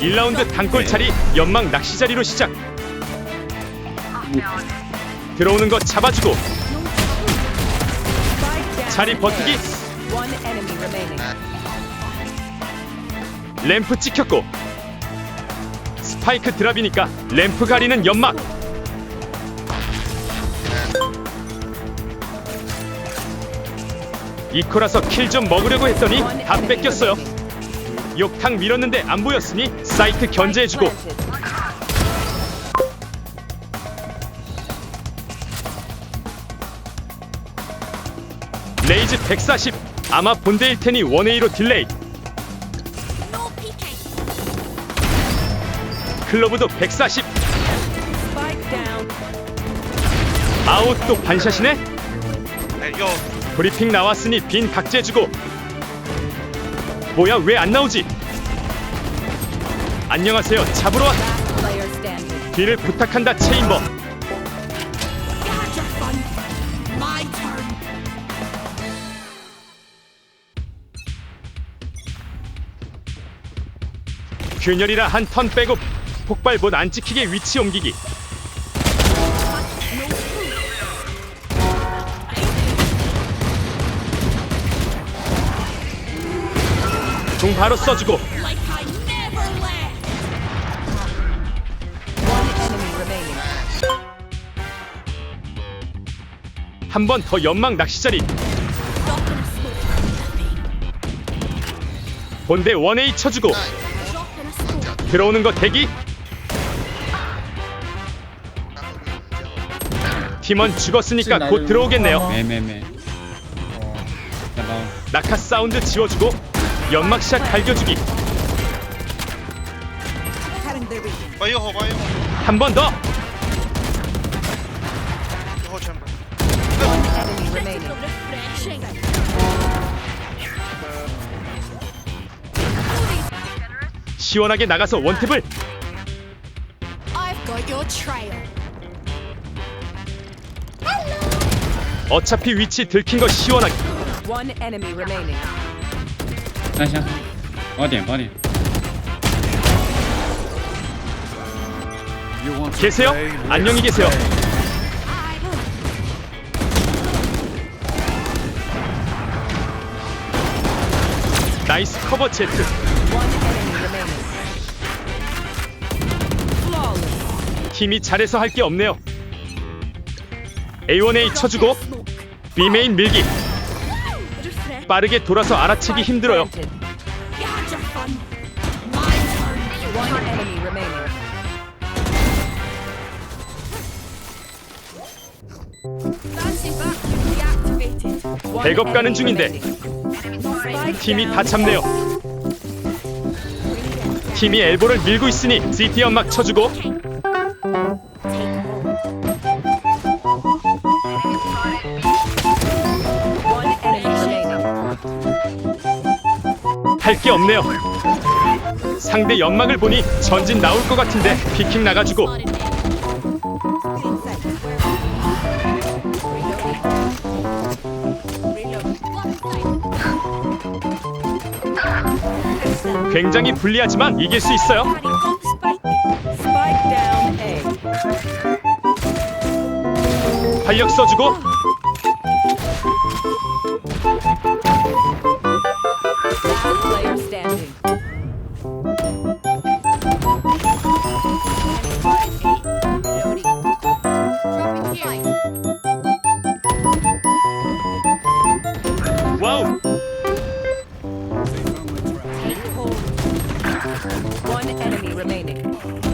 1라운드 단골 차리 연막 낚시 자리로 시작. 들어오는 거 잡아주고 자리 버티기. 램프 찍혔고 스파이크 드랍이니까 램프 가리는 연막 이코라서 킬 좀 먹으려고 했더니 다 뺏겼어요. 욕탕 밀었는데 안 보였으니 사이트 견제해주고. 레이즈 140 아마 본대일 테니 1A로 딜레이 클로브도 140 Spike down. 아웃 또 반샷이네 yo, 브리핑 나왔으니 빈 각재주고 뭐야 왜 안 나오지? 안녕하세요. 잡으러 왔. 뒤를 부탁한다 체인버. 균열이라 한 턴 빼고 폭발 못안 찍히게 위치 옮기기 종 바로 써주고. 한 번 더 연막 낚시자리. 본대 원에이 쳐주고. 들어오는 거 대기. 팀원 죽었으니까 곧 들어오겠네요. 매매매. 어. 나봐 낙하 사운드 지워주고 연막샷 갈겨주기 봐요, 호, 봐요. 한번 더호 chamber. One enemy remaining. 시원하게 나가서 원탭을 I've got your trail. 어차피 위치 들킨 거 시원하게 One enemy remaining. 三箱八点八点 계세요? 안녕히 계세요 나이스 커버 제트 One enemy remaining. Flawless. 팀이 잘해서 할 게 없네요 A1A 쳐주고 B메인 밀기 빠르게 돌아서 알아채기 힘들어요 백업 가는 중인데. 팀이 down 다 참네요 팀이 엘보를 밀고 있으니 CT 연막 쳐주고 할 게 없네요 상대 연막을 보니 전진 나올 것 같은데 피킹 나가주고 굉장히 불리하지만 이길 수 있어요. 활력 써주고 Whoa! One enemy remaining.